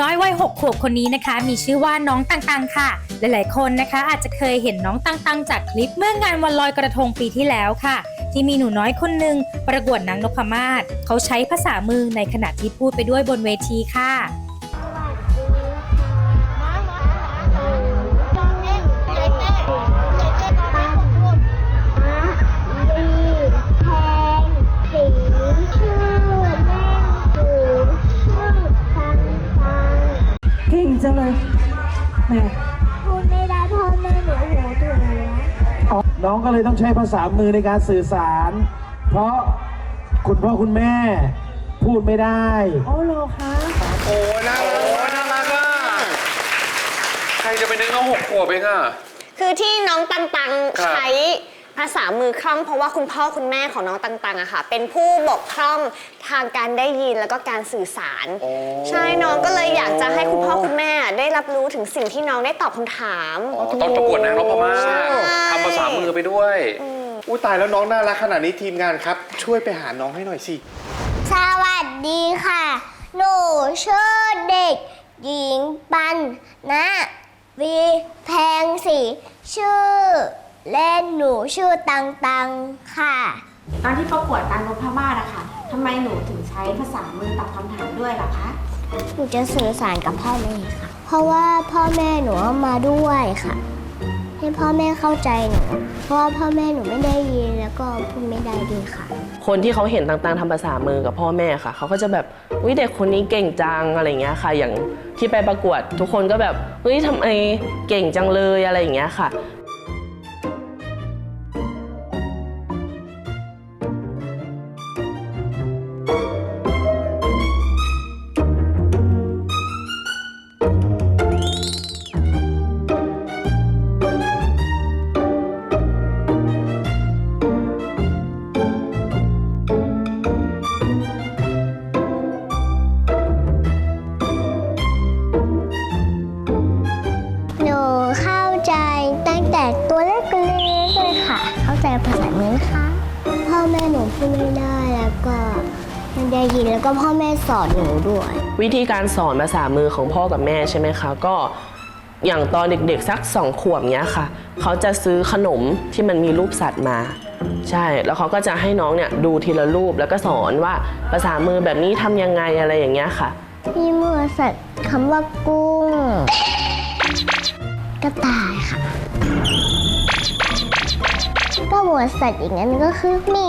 น้อยวัยหกขวบคนนี้นะคะ มีชื่อว่าน้องตังตังค่ะ หลายๆ คนนะคะ อาจจะเคยเห็นน้องตังตังจากคลิปเมื่องานวันลอยกระทงปีที่แล้วค่ะ ที่มีหนูน้อยคนหนึ่งประกวดนางนพมาศเขาใช้ภาษามือในขณะที่พูดไปด้วยบนเวทีค่ะ งจังเลยแหมพูดไม่ได้พ่อแม่หนูหัวตัวเลยน้องก็เลยต้องใช้ภาษามือในการสื่อสาร เพราะคุณพ่อคุณแม่พูดไม่ได้โอ้โลคะโอ้น่ารักโอ้น่ารักอะใครจะไปนึกเอาหกขวบเองอะคือที่น้องตังตังครับใช้ ภาษามือคล่องเพราะว่าคุณพ่อคุณแม่ของน้องตังตังอะค่ะ เป็นผู้บกพร่องทางการได้ยินแล้วก็การสื่อสารโอ้ใช่น้องก็เลยอยากจะให้คุณพ่อคุณแม่ได้รับรู้ถึงสิ่งที่น้องได้ตอบคำถาม อ๋อตอนประกวดนางนพมาศใช่ ทำภาษามือไปด้วย อุ้ยตายแล้วน้องน่ารักขนาดนี้ทีมงานครับ ช่วยไปหาน้องให้หน่อยสิ สวัสดีค่ะ หนูชื่อเด็ก หญิงปันนะวีแพงสีชื่อ เล่นหนูชื่อตังตังค่ะ ตอนที่ประกวดนางนพมาศอะค่ะทำไมหนูถึงใช้ภาษามือตอบคำถามด้วยล่ะคะ หนูจะสื่อสารกับพ่อแม่ค่ะ เพราะว่าพ่อแม่หนูเอามาด้วยค่ะ ให้พ่อแม่เข้าใจหนู เพราะว่าพ่อแม่หนูไม่ได้ยินแล้วก็พูดไม่ได้ด้วยค่ะ คนที่เขาเห็นต่างๆทำภาษามือกับพ่อแม่ค่ะ เขาก็จะแบบอุ้ยเด็กคนนี้เก่งจังอะไรอย่างเงี้ยค่ะ อย่างที่ไปประกวด ทุกคนก็แบบเฮ้ยทำไมเก่งจังเลยอะไรอย่างเงี้ยค่ะ ค่ะเข้าใจภาษามือค่ะพ่อแม่หนูพูดไม่ได้แล้วก็ไม่ได้ยินแล้วก็พ่อแม่สอนหนูด้วย วิธีการสอนภาษามือของพ่อกับแม่ใช่ไหมคะ ก็อย่างตอนเด็กๆสักสองขวบเนี้ยค่ะ เขาจะซื้อขนมที่มันมีรูปสัตว์มา ใช่ แล้วเขาก็จะให้น้องเนี่ยดูทีละรูปแล้วก็สอนว่าภาษามือแบบนี้ทำยังไงอะไรอย่างเงี้ยค่ะ มีมือสัตว์คำว่ากุ้ง กระต่ายค่ะก็หมวดสัตว์อย่างนั้นก็คือหมี